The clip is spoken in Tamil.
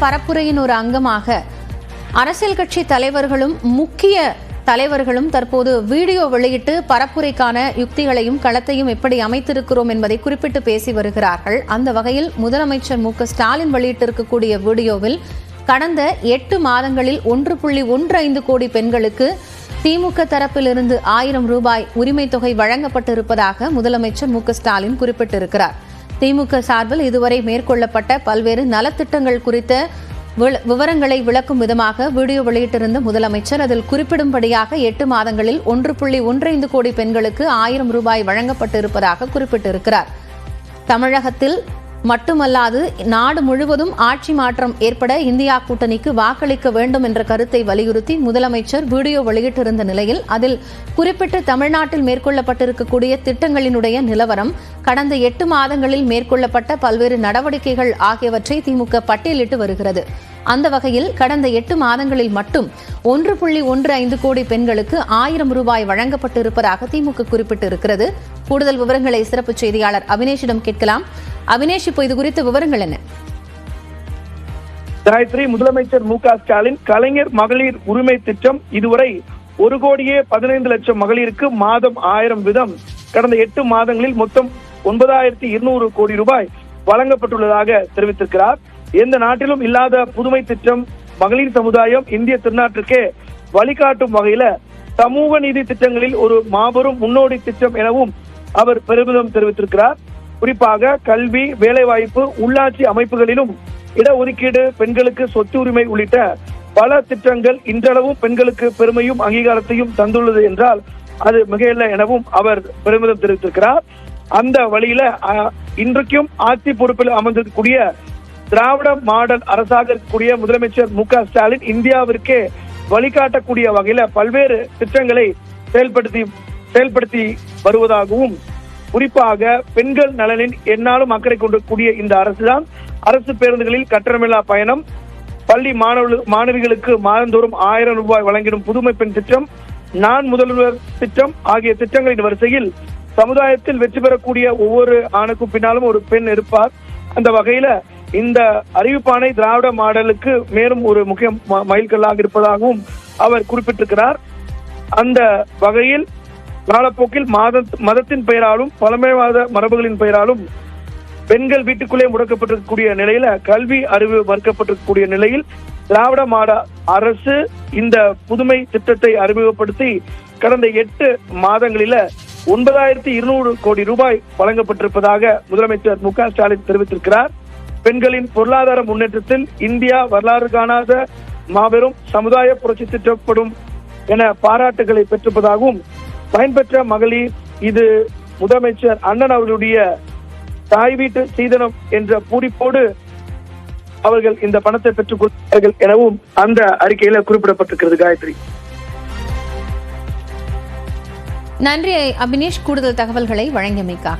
பரப்புரையின் ஒரு அங்கமாக அரசியல் கட்சி தலைவர்களும் முக்கிய தலைவர்களும் தற்போது வீடியோ வெளியிட்டு பரப்புரைக்கான யுக்திகளையும் களத்தையும் எப்படி அமைத்திருக்கிறோம் என்பதை குறிப்பிட்டு பேசி வருகிறார்கள். அந்த வகையில் முதலமைச்சர் மு. ஸ்டாலின் வெளியிட்டிருக்கக்கூடிய வீடியோவில் கடந்த எட்டு மாதங்களில் ஒன்று புள்ளி ஒன்று ஐந்து கோடி பெண்களுக்கு திமுக தரப்பிலிருந்து ஆயிரம் ரூபாய் உரிமைத் தொகை வழங்கப்பட்டிருப்பதாக முதலமைச்சர் மு. ஸ்டாலின் குறிப்பிட்டிருக்கிறார். திமுக சார்பில் இதுவரை மேற்கொள்ளப்பட்ட பல்வேறு நலத்திட்டங்கள் குறித்த வி- விவரங்களை விளக்கும் விதமாக வீடியோ வெளியிட்டிருந்த முதலமைச்சர் அதில் குறிப்பிடும்படியாக எட்டு மாதங்களில் ஒன்று புள்ளி ஒன்றைந்து கோடி பெண்களுக்கு ஆயிரம் ரூபாய் வழங்கப்பட்டிருப்பதாக குறிப்பிட்டிருக்கிறார். தமிழகத்தில் மட்டுமல்லாது நாடு முழுவதும் ஆட்சி மாற்றம் ஏற்பட இந்தியா கூட்டணிக்கு வாக்களிக்க வேண்டும் என்ற கருத்தை வலியுறுத்தி முதலமைச்சர் வீடியோ வெளியிட்டிருந்த நிலையில் அதில் குறிப்பிட்ட தமிழ்நாட்டில் மேற்கொள்ளப்பட்டிருக்கக்கூடிய திட்டங்களினுடைய நிலவரம் கடந்த எட்டு மாதங்களில் மேற்கொள்ளப்பட்ட பல்வேறு நடவடிக்கைகள் ஆகியவற்றை திமுக பட்டியலிட்டு வருகிறது. அந்த வகையில் கடந்த எட்டு மாதங்களில் மட்டும் ஒன்று புள்ளி ஒன்று ஐந்து கோடி பெண்களுக்கு ஆயிரம் ரூபாய் வழங்கப்பட்டிருப்பதாக திமுக குறிப்பிட்டிருக்கிறது. கூடுதல் விவரங்களை சிறப்பு செய்தியாளர் அவினேஷிடம் கேட்கலாம். அவினேஷ் இப்போ இது குறித்த விவரங்கள் என்ன? காயத்ரி முதலமைச்சர் மு க ஸ்டாலின் கலைஞர் மகளிர் உரிமை திட்டம் இதுவரை ஒரு கோடியே பதினைந்து லட்சம் மகளிருக்கு மாதம் ஆயிரம் வீதம் கடந்த எட்டு மாதங்களில் மொத்தம் ஒன்பதாயிரத்தி இருநூறு கோடி ரூபாய் வழங்கப்பட்டுள்ளதாக தெரிவித்திருக்கிறார். எந்த நாட்டிலும் இல்லாத புதுமை திட்டம் மகளிர் சமுதாயம் இந்திய திருநாட்டிற்கே வழிகாட்டும் வகையில சமூக நீதி திட்டங்களில் ஒரு மாபெரும் முன்னோடி திட்டம் எனவும் அவர் பெருமிதம் தெரிவித்திருக்கிறார். குறிப்பாக கல்வி வேலைவாய்ப்பு உள்ளாட்சி அமைப்புகளிலும் இடஒதுக்கீடு பெண்களுக்கு சொத்து உரிமை உள்ளிட்ட பல திட்டங்கள் இன்றளவும் பெண்களுக்கு பெருமையும் அங்கீகாரத்தையும் தந்துள்ளது என்றால் அது மிகையில்ல எனவும் அவர் பெருமிதம் தெரிவித்திருக்கிறார். அந்த வழியில இன்றைக்கும் ஆட்சி பொறுப்பில் அமர்ந்திருக்கக்கூடிய திராவிட மாடல் அரசாக இருக்கக்கூடிய முதலமைச்சர் மு க ஸ்டாலின் இந்தியாவிற்கே வழிகாட்டக்கூடிய வகையில பல்வேறு திட்டங்களை செயல்படுத்தி செயல்படுத்தி வருவதாகவும் குறிப்பாக பெண்கள் நலனில் என்னாலும் அக்கறை கொண்டக்கூடிய இந்த அரசுதான். அரசு பேருந்துகளில் கட்டணமில்லா பயணம். பள்ளி மாணவர்கள் மாணவிகளுக்கு மாதந்தோறும் ஆயிரம் ரூபாய் வழங்கிடும் புதுமை பெண் திட்டம் நான் முதல்வர் திட்டம் ஆகிய திட்டங்களின் வரிசையில் சமுதாயத்தில் வெற்றி பெறக்கூடிய ஒவ்வொரு ஆணுக்கும் பின்னாலும் ஒரு பெண் இருப்பார். அந்த வகையில இந்த அறிவிப்பானை திராவிட மாடலுக்கு மேலும் ஒரு முக்கிய ம- மைல்கல்லாக இருப்பதாகவும் அவர் குறிப்பிட்டிருக்கிறார். அந்த வகையில் காலப்போக்கில் மாத மதத்தின் பெயராலும் பழமைவாத மரபுகளின் பெயராலும் பெண்கள் வீட்டுக்குள்ளே முடக்கப்பட்டிருக்கக்கூடிய நிலையில கல்வி அறிவு மறுக்கப்பட்டிருக்கக்கூடிய நிலையில் திராவிட மாட அரசு இந்த புதுமை திட்டத்தை அறிமுகப்படுத்தி கடந்த எட்டு மாதங்களில ஒன்பதாயிரத்தி இருநூறு கோடி ரூபாய் வழங்கப்பட்டிருப்பதாக முதலமைச்சர் மு க ஸ்டாலின் தெரிவித்திருக்கிறார். பெண்களின் பொருளாதார முன்னேற்றத்தில் இந்தியா வரலாறு காணாத மாபெரும் சமுதாய புரட்சி திட்டப்படும் என பாராட்டுகளை பெற்றிருப்பதாகவும் பயன்பெற்ற மகளிர் இது முதலமைச்சர் அண்ணன் அவர்களுடைய தாய் வீட்டு சீதனம் என்ற பூரிப்போடு அவர்கள் இந்த பணத்தை பெற்றுக் கொள்வார்கள் எனவும் அந்த அறிக்கையில குறிப்பிடப்பட்டிருக்கிறது. காயத்ரி. நன்றி அபினேஷ். கூடுதல் தகவல்களை வழங்கியமைக்காக.